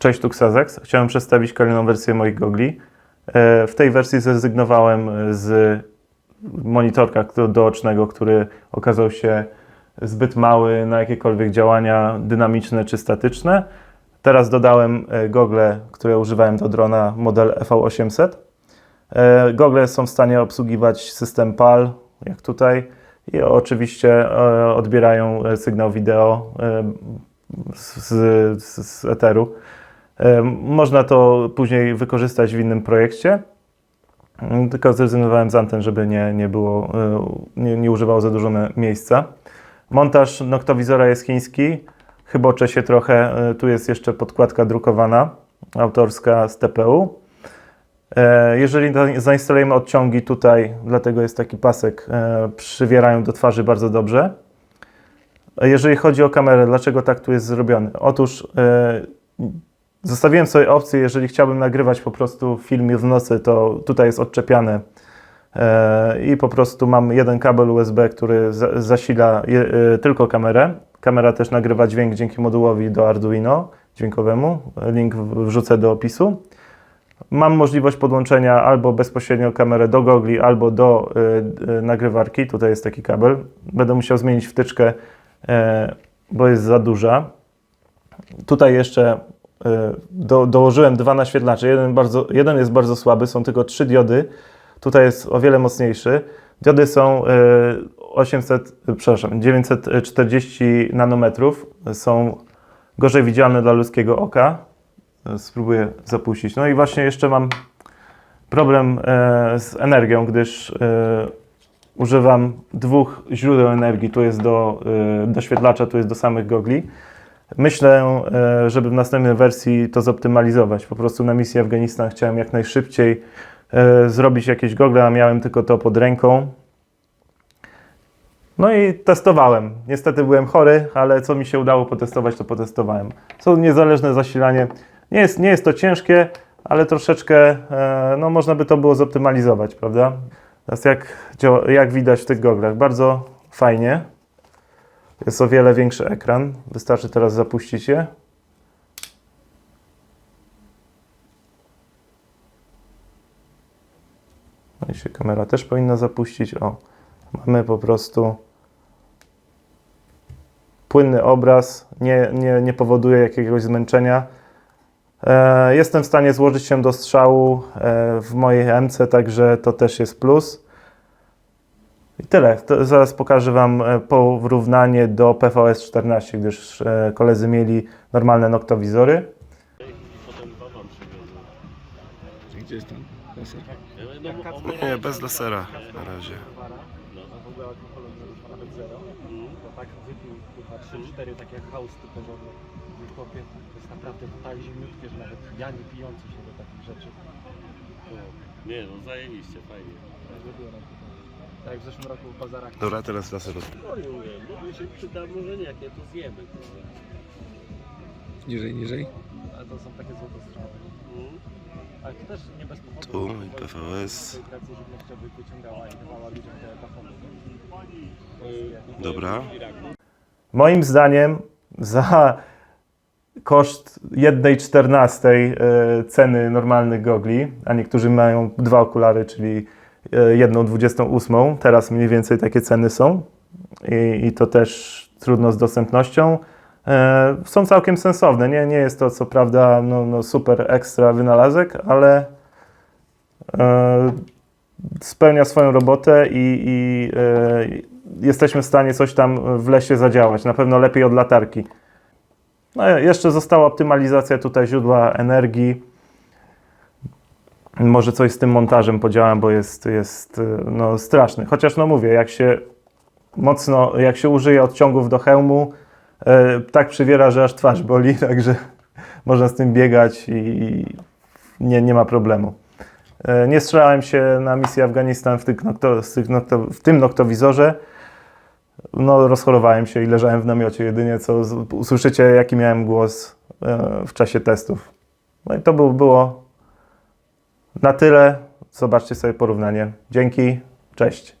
Cześć Tuxazex. Chciałem przedstawić kolejną wersję moich gogli. E, W tej wersji zrezygnowałem z monitorka doocznego, który okazał się zbyt mały na jakiekolwiek działania dynamiczne czy statyczne. Teraz dodałem e, gogle, które używałem do drona model EV800. E, Gogle są w stanie obsługiwać system PAL, jak tutaj, i oczywiście odbierają sygnał wideo z, z, z eteru. Można to później wykorzystać w innym projekcie, Mm, tylko zrezygnowałem z anten, żeby nie, nie, było, e, nie, nie używało za dużo miejsca. Montaż noktowizora jest chiński, chybocze się trochę, e, tu jest jeszcze podkładka drukowana, autorska z TPU. E, Jeżeli za- zainstalujemy odciągi tutaj, dlatego jest taki pasek, przywierają do twarzy bardzo dobrze. Jeżeli chodzi o kamerę, dlaczego tak tu jest zrobiony? Otóż zostawiłem sobie opcję, jeżeli chciałbym nagrywać po prostu film w nocy, to tutaj jest odczepiane e, i po prostu mam jeden kabel USB, który za, zasila e, tylko kamerę. Kamera też nagrywa dźwięk dzięki modułowi do Arduino dźwiękowemu. Link wrzucę do opisu. Mam możliwość podłączenia albo bezpośrednio kamerę do gogli, albo do y, nagrywarki. Tutaj jest taki kabel. Będę musiał zmienić wtyczkę, e, bo jest za duża. Tutaj jeszcze do, dołożyłem dwa naświetlacze. Jeden, bardzo, jeden jest bardzo słaby, są tylko trzy diody. Tutaj jest o wiele mocniejszy. Diody są y, 800, y, przepraszam, 940 nanometrów. Są gorzej widzialne dla ludzkiego oka. E, Spróbuję zapuścić. No i właśnie jeszcze mam problem e, z energią, gdyż e, używam dwóch źródeł energii. Tu jest do e, doświetlacza, tu jest do samych gogli. Myślę, e, żeby w następnej wersji to zoptymalizować. Po prostu na misji Afganistan chciałem jak najszybciej e, zrobić jakieś gogle, a miałem tylko to pod ręką. No i testowałem. Niestety byłem chory, ale co mi się udało potestować, to potestowałem. Są niezależne zasilanie. Nie jest, nie jest to ciężkie, ale troszeczkę e, no, można by to było zoptymalizować, prawda? Teraz jak, jak widać w tych goglach, bardzo fajnie. Jest o wiele większy ekran. Wystarczy teraz zapuścić je. No i się kamera też powinna zapuścić. O, mamy po prostu płynny obraz, nie, nie, nie powoduje jakiegoś zmęczenia. E, jestem w stanie złożyć się do strzału e, w mojej MC, także to też jest plus. I tyle. To zaraz pokażę Wam e, porównanie do PVS 14, gdyż e, koledzy mieli normalne noktowizory. Gdzie jest tam laser? Nie, bez lasera na razie. Tak wypił chyba 3-4 takie jak chaos typowo w chłopie. To jest naprawdę tak zimniutkie, że nawet ja nie pijący się do takich rzeczy. Nie no, zajebiście, fajnie. Tutaj. Tak jak w zeszłym roku w bazarach. Dobra, teraz. No nie mówię, może się przyda, może nie, jak nie to zjemy. kurwa. Niżej, niżej. Ale to są takie złote strzały. Mm. Ale to też nie bez powodu. Tu bo i PVS. z tej pracy żywnościowej wyciągała i dawała ludziom te bafony. Y, Dobra. Moim zdaniem za koszt jednej czternastej e, ceny normalnych gogli, a niektórzy mają dwa okulary, czyli e, jedną dwudziestą ósmą, teraz mniej więcej takie ceny są i, i to też trudno z dostępnością. E, Są całkiem sensowne. Nie, nie jest to co prawda no, no super ekstra wynalazek, ale e, spełnia swoją robotę i, i e, jesteśmy w stanie coś tam w lesie zadziałać. Na pewno lepiej od latarki. No, jeszcze została optymalizacja tutaj źródła energii. Może coś z tym montażem podziałam, bo jest, jest e, no, straszny. Chociaż no mówię, jak się mocno, jak się użyje odciągów do hełmu, e, tak przywiera, że aż twarz boli, także można z tym biegać i, i nie, nie ma problemu. E, Nie strzelałem się na misji Afganistan w, tych nokto, tych nokto, w tym noktowizorze. No, rozchorowałem się i leżałem w namiocie jedynie, co usłyszycie, jaki miałem głos e, w czasie testów. No i to był, było na tyle. Zobaczcie sobie porównanie. Dzięki, cześć.